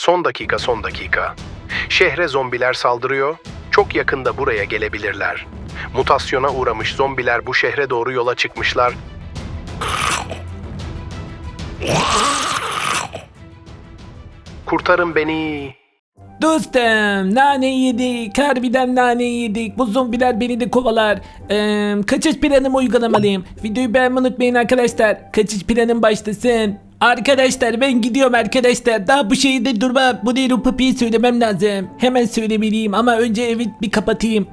Son dakika son dakika. Şehre zombiler saldırıyor. Çok yakında buraya gelebilirler. Mutasyona uğramış zombiler bu şehre doğru yola çıkmışlar. Kurtarın beni. Dostum nane yedik. Harbiden nane yedik. Bu zombiler beni de kovalar. Ee, kaçış planımı uygulamalıyım. Videoyu beğenmeyi unutmayın arkadaşlar. Kaçış planım başlasın. Arkadaşlar ben gidiyorum arkadaşlar. Daha bu şehirde durmam. Bu değil o papiyi söylemem lazım. Hemen söylemeliyim ama önce evi bir kapatayım.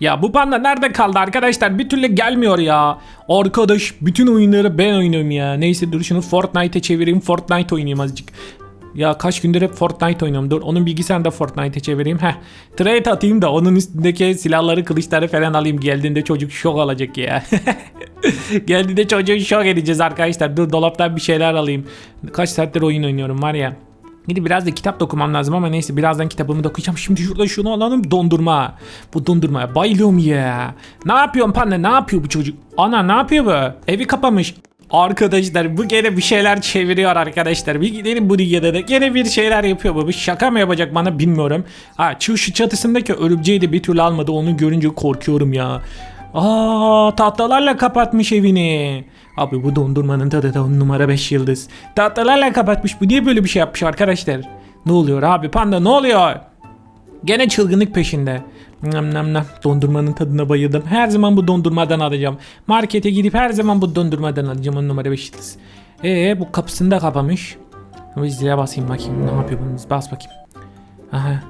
Ya bu panda nerede kaldı arkadaşlar? Bir türlü gelmiyor ya. Arkadaş bütün oyunları ben oynuyorum ya. Neyse dur şunu Fortnite'e çevireyim. Fortnite oynayayım azıcık. Ya kaç gündür hep Fortnite oynuyorum. Dur onun bilgisayarını da Fortnite'e çevireyim. Heh. Trade atayım da onun üstündeki silahları kılıçları falan alayım. Geldiğinde çocuk şok olacak ya. Geldiğinde çocuğu şok edeceğiz arkadaşlar. Dur dolaptan bir şeyler alayım. Kaç saattir oyun oynuyorum var ya. Gidip biraz da kitap da okumam lazım ama neyse birazdan kitabımı da okuyacağım. Şimdi şurada şunu alalım dondurma. Bu dondurmaya bayılıyorum ya. Ne yapıyorsun panda ne yapıyor bu çocuk? Ana ne yapıyor bu? Evi kapamış. Arkadaşlar bu gene bir şeyler çeviriyor arkadaşlar. Bir gidelim bu dünyada da gene bir şeyler yapıyor bu. Bu şaka mı yapacak bana bilmiyorum. Ha şu, çatısındaki örümceği de bir türlü almadı. Onu görünce korkuyorum ya. Aa tahtalarla kapatmış evini. Abi bu dondurmanın tadı da numara 5 yıldız. Tahtalarla kapatmış. Bu niye böyle bir şey yapmış arkadaşlar? Ne oluyor abi panda ne oluyor? Gene çılgınlık peşinde. Nam nam nam. Dondurmanın tadına bayıldım. Her zaman bu dondurmadan alacağım. Markete gidip her zaman bu dondurmadan alacağım. On numara 5 yıldız. Ee bu kapısını da kapamış. Bir zile basayım bakayım ne yapıyor bunun. Bas bakayım. Aha.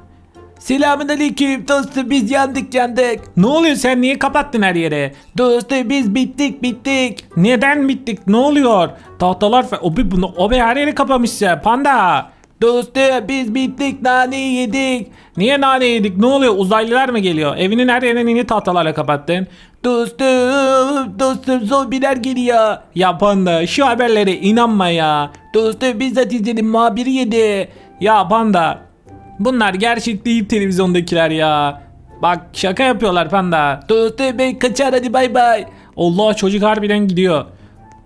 Selamun aleyküm dostum biz yandık yandık. Ne oluyor sen niye kapattın her yere? Dostum biz bittik bittik. Neden bittik ne oluyor? Tahtalar o bir bunu o bir her yeri kapamışsın panda. Dostum biz bittik nane yedik. Niye nane yedik ne oluyor uzaylılar mı geliyor? Evinin her yerini niye tahtalarla kapattın? Dostum dostum zombiler geliyor. Ya panda şu haberlere inanma ya. Dostum bizzat izledim muhabiri yedi. Ya panda Bunlar gerçek değil televizyondakiler ya. Bak şaka yapıyorlar panda. Dostum ben kaçar hadi bay bay. Allah çocuk harbiden gidiyor.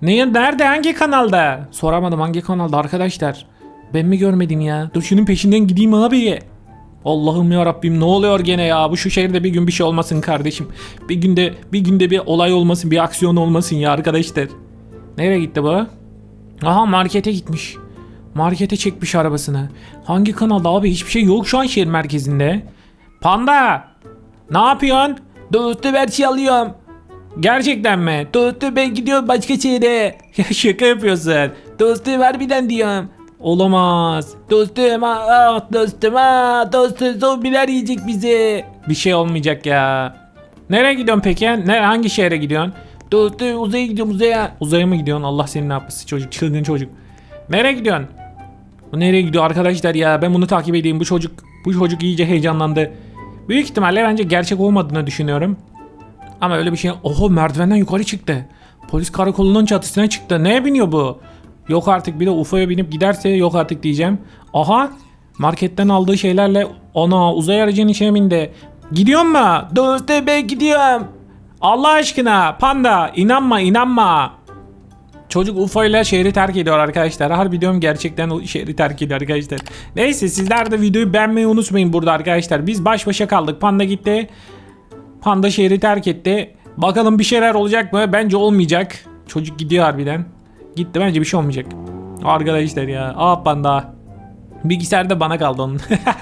Ne, nerede hangi kanalda? Soramadım hangi kanalda arkadaşlar. Ben mi görmedim ya? Dur şunun peşinden gideyim abi. Allah'ım ya Rabbim ne oluyor gene ya? Bu şu şehirde bir gün bir şey olmasın kardeşim. Bir günde bir günde bir olay olmasın, bir aksiyon olmasın ya arkadaşlar. Nereye gitti bu? Aha markete gitmiş. Markete çekmiş arabasını. Hangi kanalda abi hiçbir şey yok şu an şehir merkezinde. Panda! Ne yapıyorsun? Dostum her şeyi alıyorum. Gerçekten mi? Dostum ben gidiyorum başka şehre. Ya şaka yapıyorsun. Dostum harbiden diyorum. Olamaz. Dostum ah dostum ah dostum zombiler yiyecek bizi. Bir şey olmayacak ya. Nereye gidiyorsun peki? Ne, hangi şehre gidiyorsun? Dostum uzaya gidiyorum uzaya. Uzaya mı gidiyorsun? Allah seni ne yapmasın çocuk çılgın çocuk. Nereye gidiyorsun? Bu nereye gidiyor arkadaşlar ya? Ben bunu takip edeyim. Bu çocuk bu çocuk iyice heyecanlandı. Büyük ihtimalle bence gerçek olmadığını düşünüyorum. Ama öyle bir şey. Oho merdivenden yukarı çıktı. Polis karakolunun çatısına çıktı. Neye biniyor bu? Yok artık bir de UFO'ya binip giderse yok artık diyeceğim. Aha marketten aldığı şeylerle ona uzay aracının içine bindi. Gidiyor mu? Dostum ben gidiyorum. Allah aşkına panda inanma inanma. Çocuk UFO ile şehri terk ediyor arkadaşlar. Harbi diyorum gerçekten şehri terk ediyor arkadaşlar. Neyse sizler de videoyu beğenmeyi unutmayın burada arkadaşlar. Biz baş başa kaldık. Panda gitti. Panda şehri terk etti. Bakalım bir şeyler olacak mı? Bence olmayacak. Çocuk gidiyor harbiden. Gitti bence bir şey olmayacak. Arkadaşlar ya. Aa panda. Bilgisayarda bana kaldı onun.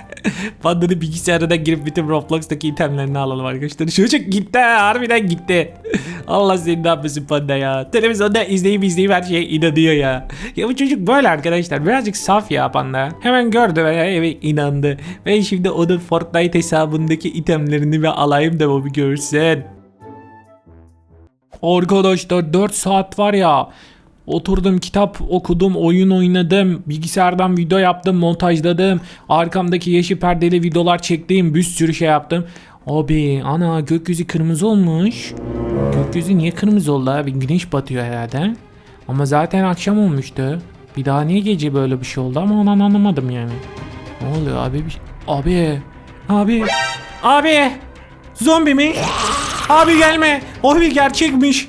Panda'nın bilgisayarına da girip bütün Roblox'taki itemlerini alalım arkadaşlar. Çocuk gitti harbiden gitti. Allah seni ne yapmasın Panda ya. Televizyonda izleyip izleyip her şeye inanıyor ya. Ya bu çocuk böyle arkadaşlar. Birazcık saf ya Panda. Hemen gördü ve evet inandı. Ve şimdi onun Fortnite hesabındaki itemlerini bir alayım da o bir görsün. Arkadaşlar 4 saat var ya. Oturdum kitap okudum, oyun oynadım, bilgisayardan video yaptım, montajladım. Arkamdaki yeşil perdeli videolar çektim, bir sürü şey yaptım. Abi ana gökyüzü kırmızı olmuş. Gökyüzü niye kırmızı oldu abi? Güneş batıyor herhalde. Ama zaten akşam olmuştu. Bir daha niye gece böyle bir şey oldu ama onu anlamadım yani. Ne oluyor abi? Bir... Abi. Abi. Abi. Zombi mi? Abi gelme. Abi gerçekmiş.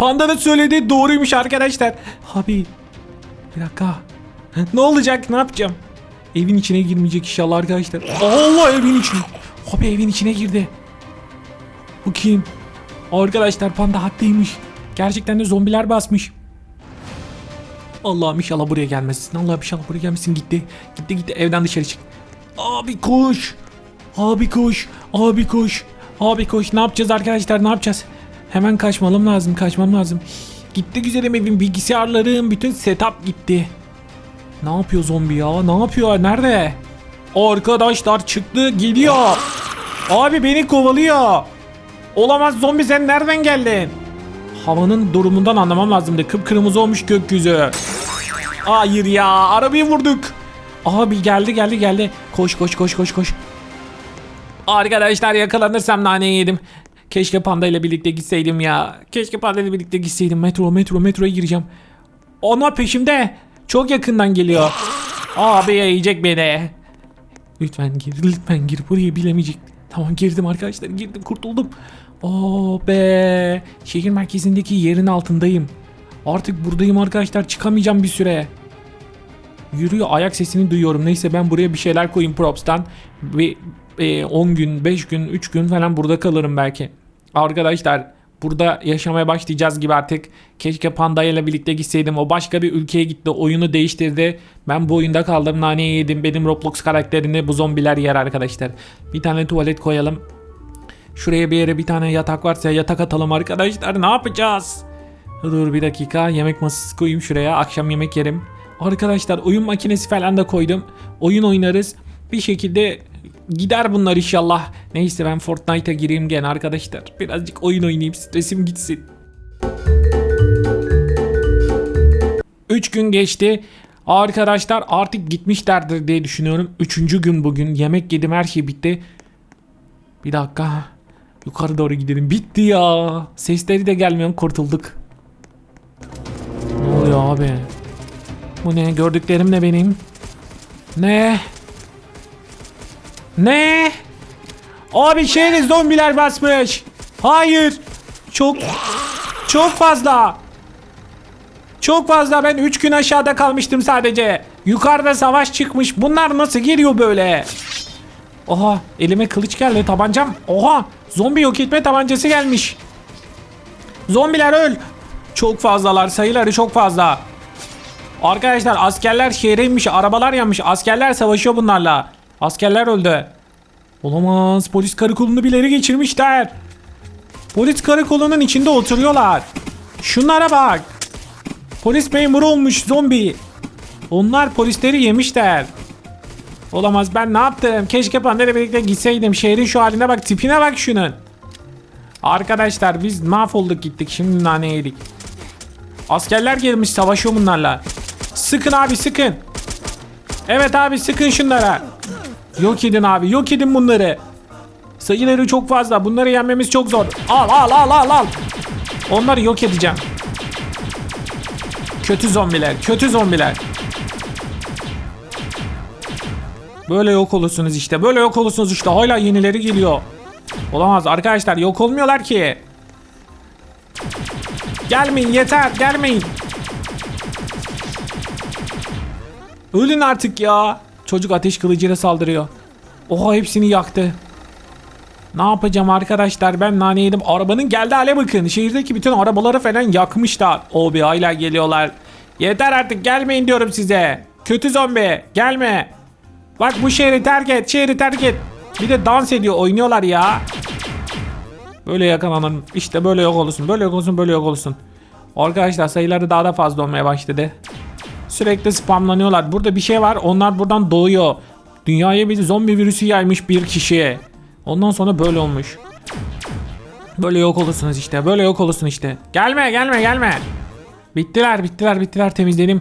Panda'nın söylediği doğruymuş arkadaşlar. Abi bir dakika. ne olacak? Ne yapacağım? Evin içine girmeyecek inşallah arkadaşlar. Allah evin içine. Abi evin içine girdi. Bu kim? Arkadaşlar panda haklıymış. Gerçekten de zombiler basmış. Allah'ım inşallah buraya gelmesin. Allah'ım inşallah buraya gelmesin. Gitti. Gitti gitti evden dışarı çık. Abi koş. Abi koş. Abi koş. Abi koş. Ne yapacağız arkadaşlar? Ne yapacağız? Hemen kaçmam lazım. Kaçmam lazım. Gitti güzelim evim. Bilgisayarlarım. Bütün setup gitti. Ne yapıyor zombi ya? Ne yapıyor? Nerede? Arkadaşlar çıktı. Geliyor. Abi beni kovalıyor. Olamaz zombi sen nereden geldin? Havanın durumundan anlamam lazımdı. Kıpkırmızı olmuş gökyüzü. Hayır ya arabayı vurduk. Abi geldi geldi geldi. Koş koş koş koş koş. Arkadaşlar yakalanırsam nane yedim. Keşke panda ile birlikte gitseydim ya. Keşke panda ile birlikte gitseydim. Metro metro metroya gireceğim. Ona peşimde. Çok yakından geliyor. Abi yiyecek beni. Lütfen gir, lütfen gir. Burayı bilemeyecek. Tamam girdim arkadaşlar. Girdim, kurtuldum. Oh be. Şehir merkezindeki yerin altındayım. Artık buradayım arkadaşlar. Çıkamayacağım bir süre. Yürüyor ayak sesini duyuyorum. Neyse ben buraya bir şeyler koyayım props'tan. Ve e, 10 gün, 5 gün, 3 gün falan burada kalırım belki. Arkadaşlar burada yaşamaya başlayacağız gibi artık. Keşke Panda ile birlikte gitseydim. O başka bir ülkeye gitti. Oyunu değiştirdi. Ben bu oyunda kaldım. Naneyi yedim. Benim Roblox karakterini bu zombiler yer arkadaşlar. Bir tane tuvalet koyalım. Şuraya bir yere bir tane yatak varsa yatak atalım arkadaşlar. Ne yapacağız? Dur bir dakika. Yemek masası koyayım şuraya. Akşam yemek yerim. Arkadaşlar oyun makinesi falan da koydum. Oyun oynarız. Bir şekilde gider bunlar inşallah. Neyse ben Fortnite'a gireyim gene arkadaşlar. Birazcık oyun oynayayım. Stresim gitsin. 3 gün geçti. Arkadaşlar artık gitmişlerdir diye düşünüyorum. Üçüncü gün bugün. Yemek yedim her şey bitti. Bir dakika. Yukarı doğru gidelim. Bitti ya. Sesleri de gelmiyor. Kurtulduk. Ne oluyor abi? Bu ne? Gördüklerim ne benim? Ne? Ne? Abi şehri zombiler basmış. Hayır. Çok çok fazla. Çok fazla ben 3 gün aşağıda kalmıştım sadece. Yukarıda savaş çıkmış. Bunlar nasıl geliyor böyle? Oha elime kılıç geldi tabancam. Oha zombi yok etme tabancası gelmiş. Zombiler öl. Çok fazlalar sayıları çok fazla. Arkadaşlar askerler şehre inmiş arabalar yanmış askerler savaşıyor bunlarla. Askerler öldü. Olamaz polis karakolunu birileri geçirmişler. Polis karakolunun içinde oturuyorlar. Şunlara bak. Polis memuru olmuş zombi. Onlar polisleri yemişler. Olamaz ben ne yaptım? Keşke pandayla birlikte gitseydim. Şehrin şu haline bak tipine bak şunun. Arkadaşlar biz mahvolduk gittik. Şimdi nane yedik. Askerler gelmiş savaşıyor bunlarla. Sıkın abi sıkın. Evet abi sıkın şunlara. Yok edin abi yok edin bunları. Sayıları çok fazla. Bunları yenmemiz çok zor. Al al al al al. Onları yok edeceğim. Kötü zombiler. Kötü zombiler. Böyle yok olursunuz işte. Böyle yok olursunuz işte. Hala yenileri geliyor. Olamaz arkadaşlar yok olmuyorlar ki. Gelmeyin yeter gelmeyin. Ölün artık ya. Çocuk ateş kılıcıyla saldırıyor. Oha hepsini yaktı. Ne yapacağım arkadaşlar ben nane yedim. Arabanın geldi hale bakın. Şehirdeki bütün arabaları falan yakmışlar. O bir hala geliyorlar. Yeter artık gelmeyin diyorum size. Kötü zombi gelme. Bak bu şehri terk et şehri terk et. Bir de dans ediyor oynuyorlar ya. Böyle yakalanalım. İşte böyle yok olursun. Böyle yok olsun böyle yok olsun. Arkadaşlar sayıları daha da fazla olmaya başladı. Sürekli spamlanıyorlar. Burada bir şey var. Onlar buradan doğuyor. Dünyaya bir zombi virüsü yaymış bir kişiye. Ondan sonra böyle olmuş. Böyle yok olursunuz işte. Böyle yok olursun işte. Gelme gelme gelme. Bittiler bittiler bittiler temizledim.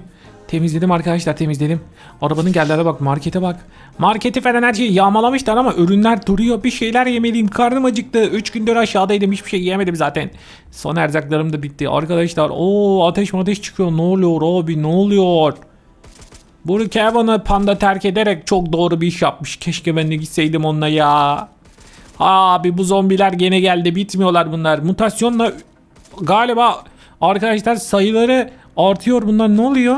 Temizledim arkadaşlar temizledim. Arabanın geldiğine bak markete bak. Marketi falan her şeyi yağmalamışlar ama ürünler duruyor. Bir şeyler yemeliyim. Karnım acıktı. 3 gündür aşağıdaydım. Hiçbir şey yemedim zaten. Son erzaklarım da bitti. Arkadaşlar o ateş ateş çıkıyor. Ne oluyor abi ne oluyor? Bunu Kevin'ı panda terk ederek çok doğru bir iş yapmış. Keşke ben de gitseydim onunla ya. Abi bu zombiler gene geldi. Bitmiyorlar bunlar. Mutasyonla galiba arkadaşlar sayıları artıyor bunlar. Ne oluyor?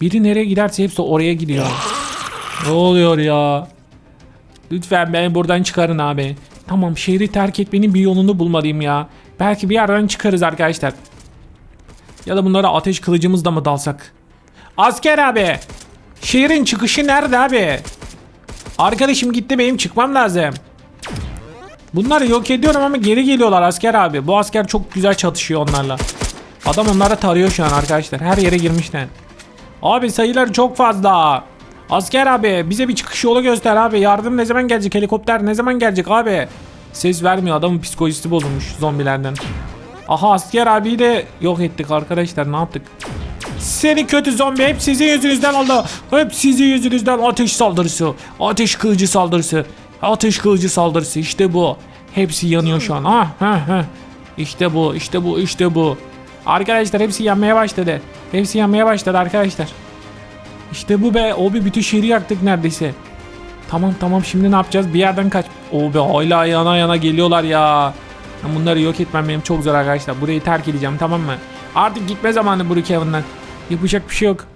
Biri nereye giderse hepsi oraya gidiyor. Ne oluyor ya? Lütfen beni buradan çıkarın abi. Tamam şehri terk etmenin bir yolunu bulmalıyım ya. Belki bir yerden çıkarız arkadaşlar. Ya da bunlara ateş kılıcımızla mı dalsak? Asker abi. Şehrin çıkışı nerede abi? Arkadaşım gitti benim çıkmam lazım. Bunları yok ediyorum ama geri geliyorlar asker abi. Bu asker çok güzel çatışıyor onlarla. Adam onlara tarıyor şu an arkadaşlar. Her yere girmişler. Abi sayıları çok fazla. Asker abi bize bir çıkış yolu göster abi. Yardım ne zaman gelecek? Helikopter ne zaman gelecek abi? Ses vermiyor. Adamın psikolojisi bozulmuş zombilerden. Aha asker abiyi de yok ettik arkadaşlar. Ne yaptık? Seni kötü zombi hep sizin yüzünüzden oldu. Hep sizin yüzünüzden ateş saldırısı. Ateş kılıcı saldırısı. Ateş kılıcı saldırısı işte bu. Hepsi yanıyor şu an. Ha ha ha. İşte bu işte bu işte bu. Arkadaşlar hepsi yanmaya başladı. Hepsi yanmaya başladı arkadaşlar. İşte bu be. O bir bütün şehri yaktık neredeyse. Tamam tamam şimdi ne yapacağız? Bir yerden kaç. O be hala yana yana geliyorlar ya. Bunları yok etmem benim çok zor arkadaşlar. Burayı terk edeceğim tamam mı? Artık gitme zamanı Brookhaven'dan. Yapacak bir şey yok.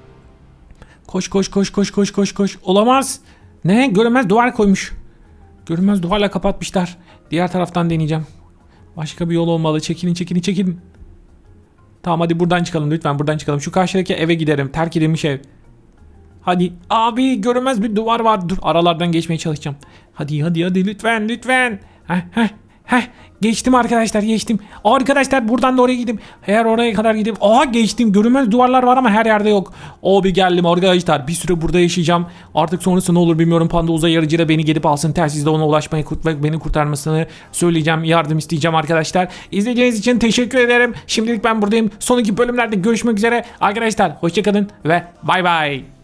Koş koş koş koş koş koş koş. Olamaz. Ne? Görünmez duvar koymuş. Görünmez duvarla kapatmışlar. Diğer taraftan deneyeceğim. Başka bir yol olmalı. Çekilin çekilin çekilin. Tamam hadi buradan çıkalım lütfen buradan çıkalım. Şu karşıdaki eve giderim. Terk edilmiş ev. Hadi abi görünmez bir duvar var. Dur aralardan geçmeye çalışacağım. Hadi hadi hadi lütfen lütfen. Heh heh heh. Geçtim arkadaşlar geçtim. Arkadaşlar buradan da oraya gideyim. Eğer oraya kadar gideyim. Aha geçtim. Görünmez duvarlar var ama her yerde yok. Abi geldim arkadaşlar. Bir süre burada yaşayacağım. Artık sonrası ne olur bilmiyorum. Panda uzay aracıyla beni gelip alsın. Telsizde ona ulaşmayı kurt ve beni kurtarmasını söyleyeceğim. Yardım isteyeceğim arkadaşlar. İzlediğiniz için teşekkür ederim. Şimdilik ben buradayım. Sonraki bölümlerde görüşmek üzere. Arkadaşlar hoşçakalın ve bay bay.